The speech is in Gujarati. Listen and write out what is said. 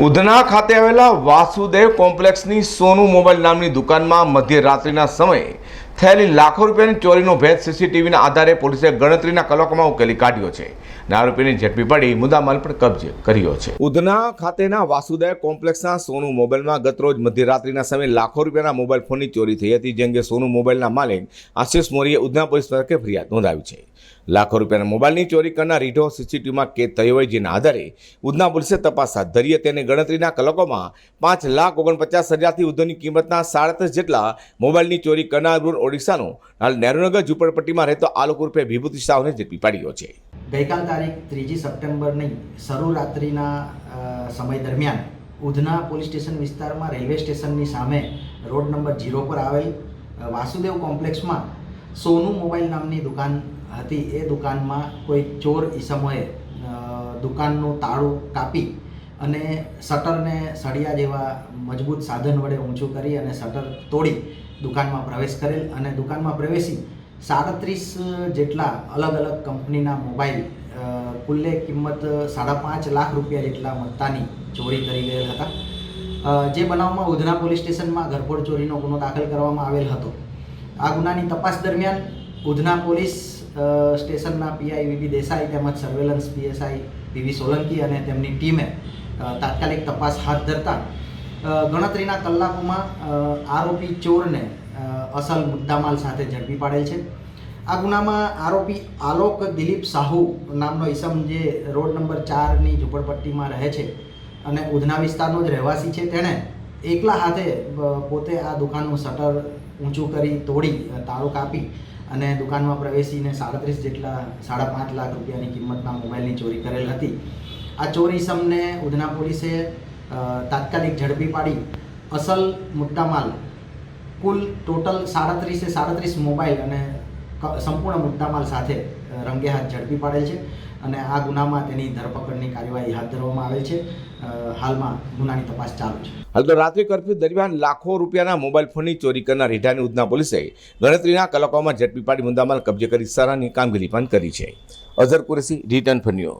ઉધના ખાતે આવેલા વાસુદેવ કોમ્પ્લેક્સની સોનુ મોબાઈલ નામની દુકાનમાં મધ્યરાત્રિના સમયે થયેલી લાખો રૂપિયાની ચોરીનો ભેદ સીસીટીવીના આધારે પોલીસે ગણતરીના કલાકોમાં ઉકેલી કાઢ્યો છે. અને આરોપીની ઝડપી પડી મુદ્દામાલ પણ કબજે કર્યો છે. ઉધના ખાતેના વાસુદેવ કોમ્પ્લેક્સના સોનુ મોબાઈલમાં ગતરોજ મધ્યરાત્રિના સમયે લાખો રૂપિયાના મોબાઈલ ફોનની ચોરી થઈ હતી જે અંગે સોનુ મોબાઈલના માલિક આશિષ મોરીએ ઉધના પોલીસ મથકે ફરિયાદ નોંધાવી છે. લાખો રૂપિયાના મોબાઈલની ચોરી કરનાર રીઢો સીસીટીવીમાં કેદ થયો હોય જેના આધારે ઉધના પોલીસે તપાસ હાથ ધરી તેની ગણતરીના કલાકોમાં પાંચ લાખ ઓગણપચાસ હજારથી ઉધોની કિંમતના સાડત્રીસ જેટલા મોબાઈલની ચોરી કરનાર ઓડિશાનો હાલ નહેરુનગર ઝુંપડપટ્ટીમાં રહેતો આલોક રૂપે વિભૂતિ શાહને ઝડપી પાડ્યો છે. ગઈકાલ તારીખ ત્રીજી સપ્ટેમ્બરની શરૂ રાત્રિના સમય દરમિયાન ઉધના પોલીસ સ્ટેશન વિસ્તારમાં રેલવે સ્ટેશનની સામે રોડ નંબર જીરો પર આવેલ વાસુદેવ કોમ્પ્લેક્સમાં સોનું મોબાઈલ નામની દુકાન હતી. એ દુકાનમાં કોઈ ચોર ઈસમોએ દુકાનનું તાળું કાપી અને શટરને સળિયા જેવા મજબૂત સાધન વડે ઊંચું કરી અને શટર તોડી દુકાનમાં પ્રવેશ કરેલ અને દુકાનમાં પ્રવેશી સાડત્રીસ જેટલા અલગ અલગ કંપનીના મોબાઈલ કુલ્લે કિંમત સાડા પાંચ લાખ રૂપિયા જેટલા મત્તાની ચોરી કરી ગયેલ હતા. જે બનાવમાં ઉધના પોલીસ સ્ટેશનમાં ઘરફોડ ચોરીનો ગુનો દાખલ કરવામાં આવેલ હતો. આ ગુનાની તપાસ દરમિયાન ઉધના પોલીસ સ્ટેશનના પીઆઈ વીબી દેસાઈ તેમજ સર્વેલન્સ પીએસઆઈ પીવી સોલંકી અને તેમની ટીમે તાત્કાલિક તપાસ હાથ ધરતા ગણતરીના કલાકોમાં આરોપી ચોરને અસલ મુદ્દામાલ સાથે ઝડપી પાડેલ છે. આ ગુનામાં આરોપી આલોક દિલીપ સાહુ નામનો ઈસમ જે રોડ નંબર ચારની ઝૂંપડપટ્ટીમાં રહે છે અને ઉધના વિસ્તારનો જ રહેવાસી છે, તેણે એકલા હાથે પોતે આ દુકાનનું શટર ઊંચું કરી તોડી તાળું કાપી અને દુકાનમાં પ્રવેશીને સાડત્રીસ જેટલા સાડા પાંચ લાખ રૂપિયાની કિંમતના મોબાઈલની ચોરી કરેલ હતી. આ ચોરી ઈસમને ઉધના પોલીસે તાત્કાલિક ઝડપી પાડી અસલ મુદ્દામાલ કુલ ટોટલ સાડત્રીસે સાડત્રીસ મોબાઈલ અને સંપૂર્ણ મુદ્દામાલ સાથે રંગે હાથ ઝડપી પાડેલ છે અને આ ગુનામાં તેની ધરપકડની કાર્યવાહી હાથ ધરવામાં આવેલ છે. હાલમાં ગુનાની તપાસ ચાલુ છે. હાલ તો રાત્રિ કર્ફ્યુ દરમિયાન લાખો રૂપિયાના મોબાઈલ ફોનની ચોરી કરનાર હેઠાની ઉધના પોલીસે ગણતરીના કલાકોમાં ઝડપી પાડી મુદ્દામાલ કબજે કરી સારાની કામગીરી પણ કરી છે. અઝર કુરેસી રિટર્ન ફન્યો